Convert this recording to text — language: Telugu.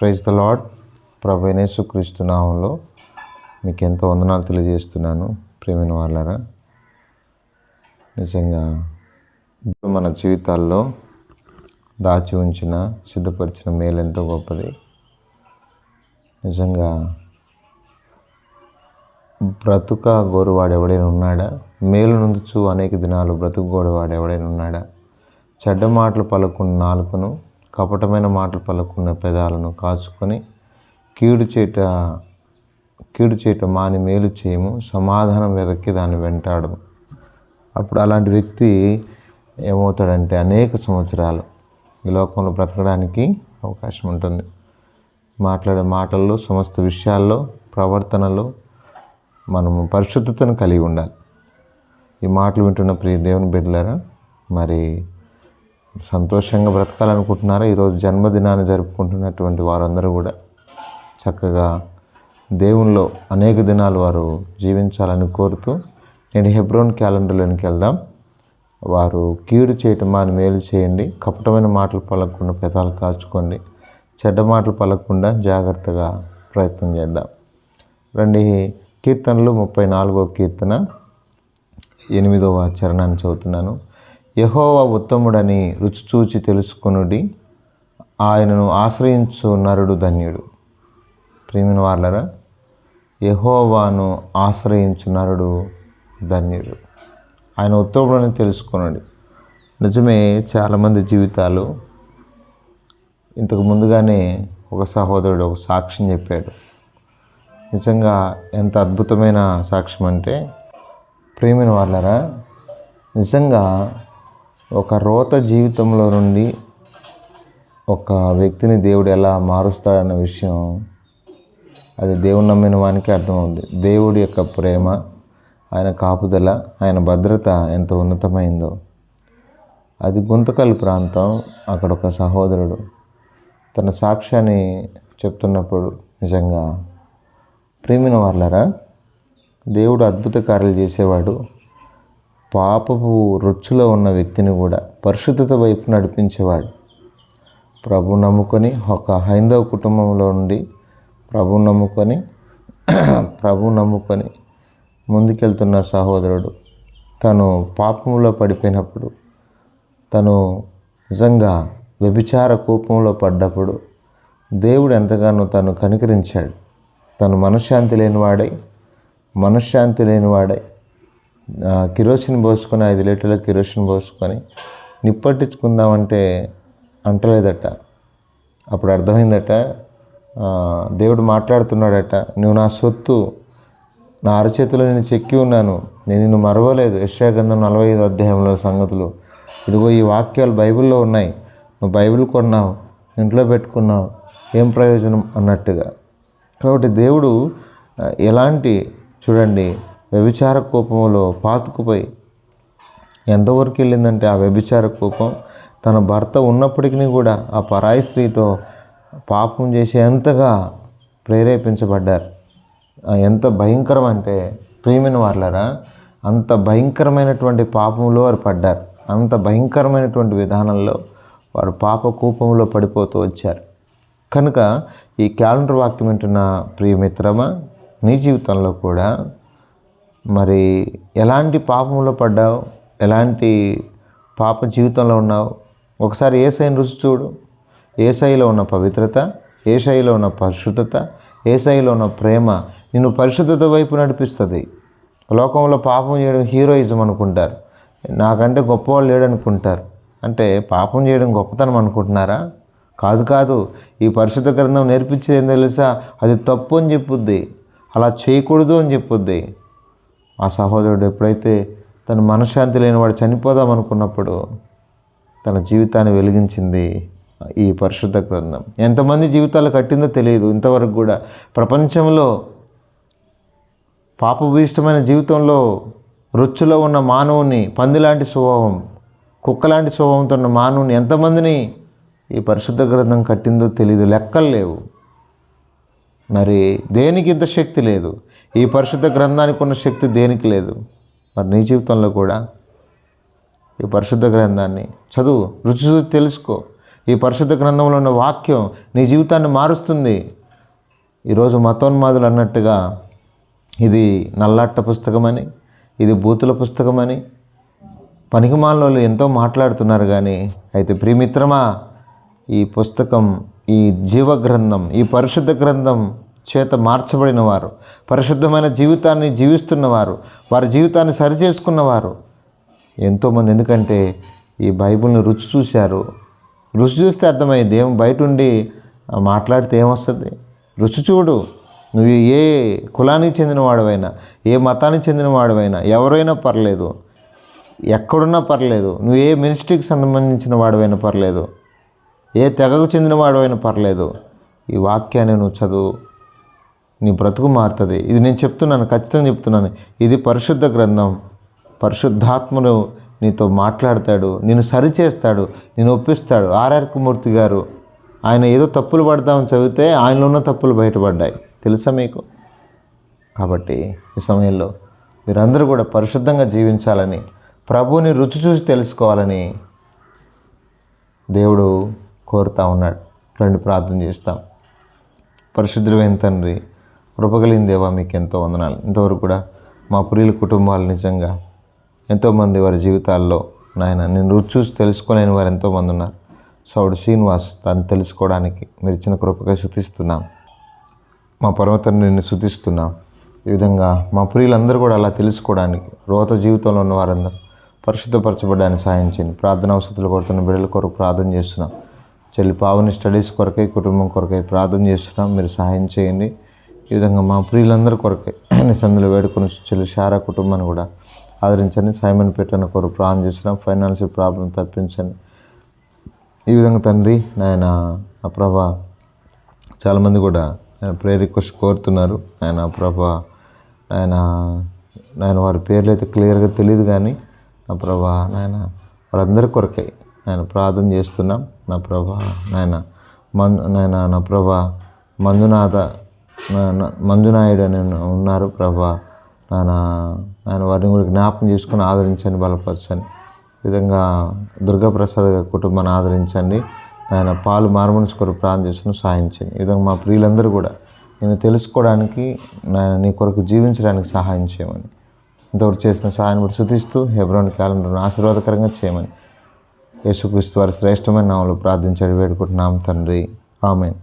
ప్రైజ్ ద లాడ్ ప్రభు క్రీస్తు నామంలో మీకు ఎంతో వందనాలు తెలియజేస్తున్నాను ప్రేమిన వాళ్ళరా నిజంగా మన జీవితాల్లో దాచి ఉంచిన సిద్ధపరిచిన మేలు ఎంతో గొప్పది. నిజంగా బ్రతుక గోరువాడు ఎవడైనా ఉన్నాడా? మేలు నుంచు అనేక దినాలు బ్రతుకు గోరువాడు ఎవడైనా ఉన్నాడా? చెడ్డ మాటలు పలుకున్న నాలుకను కపటమైన మాటలు పలుకున్న పెదాలను కాచుకొని కీడు చేట కీడు చేట మాని మేలు చేయము సమాధానం వెదక్కి దాన్ని వెంటాడము. అప్పుడు అలాంటి వ్యక్తి ఏమవుతాడంటే అనేక సంవత్సరాలు ఈ లోకంలో బ్రతకడానికి అవకాశం ఉంటుంది. మాట్లాడే మాటల్లో సమస్త విషయాల్లో ప్రవర్తనలో మనము పరిశుద్ధతను కలిగి ఉండాలి. ఈ మాటలు వింటున్న ప్రియ దేవుని బిడ్డలారా మరి సంతోషంగా బ్రతకాలనుకుంటున్నారా? ఈరోజు జన్మదినాన్ని జరుపుకుంటున్నటువంటి వారందరూ కూడా చక్కగా దేవునిలో అనేక దినాలు వారు జీవించాలని కోరుతూ నేను హెబ్రోన్ క్యాలెండర్లోనికి వెళ్దాం. వారు కీడు చేయటం మాని మేలు చేయండి. కపటమైన మాటలు పలకకుండా పెదాలు కాచుకోండి. చెడ్డ మాటలు పలకకుండా జాగ్రత్తగా ప్రయత్నం చేద్దాం. రండి కీర్తనలు ముప్పై నాలుగో కీర్తన ఎనిమిదవ చరణాన్ని చదువుతున్నాను. యహోవ ఉత్తముడని రుచి చూచి తెలుసుకొనుడి. ఆయనను ఆశ్రయించు నరుడు ధన్యుడు. ప్రేమిన వాళ్ళరా యహోవాను ఆశ్రయించు నరుడు ధన్యుడు. ఆయన ఉత్తముడని తెలుసుకొనుడి. నిజమే చాలామంది జీవితాలు ఇంతకు ముందుగానే ఒక సహోదరుడు ఒక సాక్ష్యం చెప్పాడు. నిజంగా ఎంత అద్భుతమైన సాక్ష్యం అంటే ప్రేమిన వాళ్ళరా నిజంగా ఒక రోత జీవితంలో నుండి ఒక వ్యక్తిని దేవుడు ఎలా మారుస్తాడన్న విషయం అది దేవుని నమ్మిన వానికి అర్థమవుతుంది దేవుడి యొక్క ప్రేమ ఆయన కాపుదల ఆయన భద్రత ఎంత ఉన్నతమైందో. అది గుంతకల్ ప్రాంతం అక్కడ ఒక సహోదరుడు తన సాక్ష్యాన్ని చెప్తున్నప్పుడు నిజంగా ప్రేమిన వాళ్ళరా దేవుడు అద్భుత కార్యాలు చేసేవాడు. పాపపు రొచ్చులో ఉన్న వ్యక్తిని కూడా పరిశుద్ధత వైపు నడిపించేవాడు. ప్రభు నమ్ముకొని ఒక హైందవ కుటుంబంలో ఉండి ప్రభు నమ్ముకొని ప్రభు నమ్ముకొని ముందుకెళ్తున్న సహోదరుడు తను పాపంలో పడిపోయినప్పుడు తను నిజంగా వ్యభిచార కూపంలో పడ్డప్పుడు దేవుడు ఎంతగానో తను కనికరించాడు. తను మనశ్శాంతి లేనివాడై మనశ్శాంతి లేనివాడై కిరోసిన్ పోసుకొని ఐదు లీటర్ల కిరోసిన్ పోసుకొని నిప్పట్టించుకుందామంటే అంటలేదట. అప్పుడు అర్థమైందట దేవుడు మాట్లాడుతున్నాడట నువ్వు నా సొత్తు నా అరచేతిలో నేను చెక్కి ఉన్నాను నేను నిన్ను మరవలేదు. యశాగంధం నలభై ఐదు అధ్యాయంలో సంగతులు. ఇదిగో ఈ వాక్యాలు బైబిల్లో ఉన్నాయి నువ్వు బైబిల్ కొన్నావు ఇంట్లో పెట్టుకున్నావు ఏం ప్రయోజనం? అన్నట్టుగా. కాబట్టి దేవుడు ఎలాంటి చూడండి వ్యభిచార కోపంలో పాతుకుపోయి ఎంతవరకు వెళ్ళిందంటే ఆ వ్యభిచార కోపం తన భర్త ఉన్నప్పటికీ కూడా ఆ పరాయి స్త్రీతో పాపం చేసేంతగా ప్రేరేపించబడ్డారు. ఎంత భయంకరం అంటే ప్రేమిన వాళ్ళరా అంత భయంకరమైనటువంటి పాపంలో వారు పడ్డారు. అంత భయంకరమైనటువంటి విధానంలో వారు పాప కూపంలో పడిపోతూ వచ్చారు. కనుక ఈ క్యాలెండర్ వాక్యం వింటున్న ప్రియమిత్రమా నీ జీవితంలో కూడా మరి ఎలాంటి పాపంలో పడ్డావు? ఎలాంటి పాప జీవితంలో ఉన్నావు? ఒకసారి ఏ సైని రుచి చూడు. ఏ ఉన్న పవిత్రత ఏ శైలిలో ఉన్న పరిశుద్ధత ఏ శైలిలో ఉన్న ప్రేమ నిన్ను పరిశుద్ధత వైపు నడిపిస్తుంది. లోకంలో పాపం చేయడం హీరోయిజం అనుకుంటారు. నాకంటే గొప్పవాళ్ళు లేడనుకుంటారు. అంటే పాపం చేయడం గొప్పతనం అనుకుంటున్నారా? కాదు కాదు ఈ పరిశుద్ధ గ్రంథం నేర్పించేది ఏం తెలుసా? అది తప్పు అని చెప్పుద్ది. అలా చేయకూడదు అని చెప్పుద్ది. ఆ సహోదరుడు ఎప్పుడైతే తన మనశ్శాంతి లేనివాడు చనిపోదాం అనుకున్నప్పుడు తన జీవితాన్ని వెలిగించింది ఈ పరిశుద్ధ గ్రంథం. ఎంతమంది జీవితాలు కట్టిందో తెలియదు. ఇంతవరకు కూడా ప్రపంచంలో పాపభీష్టమైన జీవితంలో రొచ్చులో ఉన్న మానవుని పందిలాంటి స్వభావం కుక్కలాంటి స్వభావంతో ఉన్న మానవుని ఎంతమందిని ఈ పరిశుద్ధ గ్రంథం కట్టిందో తెలియదు లెక్కలు లేవు. మరి దేనికి ఇంత శక్తి లేదు? ఈ పరిశుద్ధ గ్రంథానికి ఉన్న శక్తి దేనికి లేదు? మరి నీ జీవితంలో కూడా ఈ పరిశుద్ధ గ్రంథాన్ని చదువు రుచి తెలుసుకో. ఈ పరిశుద్ధ గ్రంథంలో ఉన్న వాక్యం నీ జీవితాన్ని మారుస్తుంది. ఈరోజు మతోన్మాదులు అన్నట్టుగా ఇది నల్లాట్ట పుస్తకమని ఇది బూతుల పుస్తకమని పనికిమాలలో ఎంతో మాట్లాడుతున్నారు కానీ అయితే ప్రియమిత్రమా ఈ పుస్తకం ఈ జీవ గ్రంథం ఈ పరిశుద్ధ గ్రంథం చేత మార్చబడిన వారు పరిశుద్ధమైన జీవితాన్ని జీవిస్తున్నవారు. వారి జీవితాన్ని సరిచేసుకున్నవారు. ఎంతోమంది ఎందుకంటే ఈ బైబిల్ని రుచి చూశారు. రుచి చూస్తే అర్థమైంది ఏం బయట ఉండి మాట్లాడితే ఏమొస్తుంది? రుచి చూడు. నువ్వు ఏ కులానికి చెందిన వాడవైనా ఏ మతానికి చెందిన వాడవైనా ఎవరైనా పర్లేదు. ఎక్కడున్నా పర్లేదు. నువ్వు ఏ మినిస్ట్రీకి సంబంధించిన వాడవైనా పర్లేదు. ఏ తెగకు చెందిన వాడవైనా పర్లేదు. ఈ వాక్యాన్ని నువ్వు చదువు. నీ బ్రతుకు మారుతుంది. ఇది నేను చెప్తున్నాను ఖచ్చితంగా చెప్తున్నాను. ఇది పరిశుద్ధ గ్రంథం. పరిశుద్ధాత్మను నీతో మాట్లాడతాడు నేను సరిచేస్తాడు నేను ఒప్పిస్తాడు. ఆర్ఆర్ మూర్తి గారు ఆయన ఏదో తప్పులు పడదామని చదివితే ఆయనలో ఉన్న తప్పులు బయటపడ్డాయి. తెలుసా మీకు? కాబట్టి ఈ సమయంలో మీరందరూ కూడా పరిశుద్ధంగా జీవించాలని ప్రభువుని రుచి చూసి తెలుసుకోవాలని దేవుడు కోరుతా ఉన్నాడు. రండి ప్రార్థన చేస్తాం. పరిశుద్ధులైన తండ్రి కృపగలిగిన దేవా మీకు ఎంతో వందనాలు. ఇంతవరకు కూడా మా ప్రియుల కుటుంబాలు నిజంగా ఎంతోమంది వారి జీవితాల్లో నాయన నేను రుచి చూసి తెలుసుకోలేని వారు ఎంతోమంది ఉన్నారు. సౌడు శ్రీనివాస్ దాన్ని తెలుసుకోవడానికి మీరు ఇచ్చిన కృపగా శుతిస్తున్నాం మా పర్వతాన్ని నిన్ను శుతిస్తున్నాం ఈ విధంగా మా ప్రియులందరూ కూడా అలా తెలుసుకోవడానికి రోత జీవితంలో ఉన్న వారందరూ పరిశుద్ధపరచబడడానికి సాయం చేయండి. ప్రార్థన అవసరాలు కొడుతున్న బిడ్డల కొరకు ప్రార్థన చేస్తున్నాం. చెల్లి పావుని స్టడీస్ కొరకై కుటుంబం కొరకై ప్రార్థన చేస్తున్నాం. మీరు సహాయం చేయండి. ఈ విధంగా మా ప్రియులందరి కొరకే నిసందులు వేడుకొని చెల్లి శారా కుటుంబాన్ని కూడా ఆదరించండి. సైమన్ పెట్టిన కొరకు ప్రార్థన చేసిన ఫైనాన్షియల్ ప్రాబ్లం తప్పించండి. ఈ విధంగా తండ్రి నాయన ఆ ప్రభా చాలామంది కూడా ఆయన ప్రేయర్ రిక్వెస్ట్ కోరుతున్నారు. ఆయన ప్రభా ఆయన ఆయన వారి పేర్లు అయితే క్లియర్గా తెలియదు కానీ నా ప్రభా నాయన వారందరి కొరకై ఆయన ప్రార్థన చేస్తున్నాం. నా ప్రభా నాయన మన్ నాయన నా ప్రభా మంజునాథ మంజునాయుడు అని ఉన్నారు ప్రభా. నాన్న ఆయన వారిని కూడా జ్ఞాపకం చేసుకుని ఆదరించండి బలపరచండి. ఈ విధంగా దుర్గాప్రసాద్ కుటుంబాన్ని ఆదరించండి. ఆయన పాలు మార్మనిస్ కొరకు ప్రార్థన చేసుకుని సహాయించండి ఈ విధంగా మా ప్రియులందరూ కూడా నేను తెలుసుకోవడానికి నేను నీ కొరకు జీవించడానికి సహాయం చేయమని. ఇంతవరకు చేసిన సహాయం బట్టి శుతిస్తూ హెబ్రోన్ క్యాలెండర్ను ఆశీర్వాదకరంగా చేయమని. యేసుక్రీస్తు వారి శ్రేష్టమైన నామలు ప్రార్థించాడు వేడుకుంటున్నాం తండ్రి. ఆమెన్.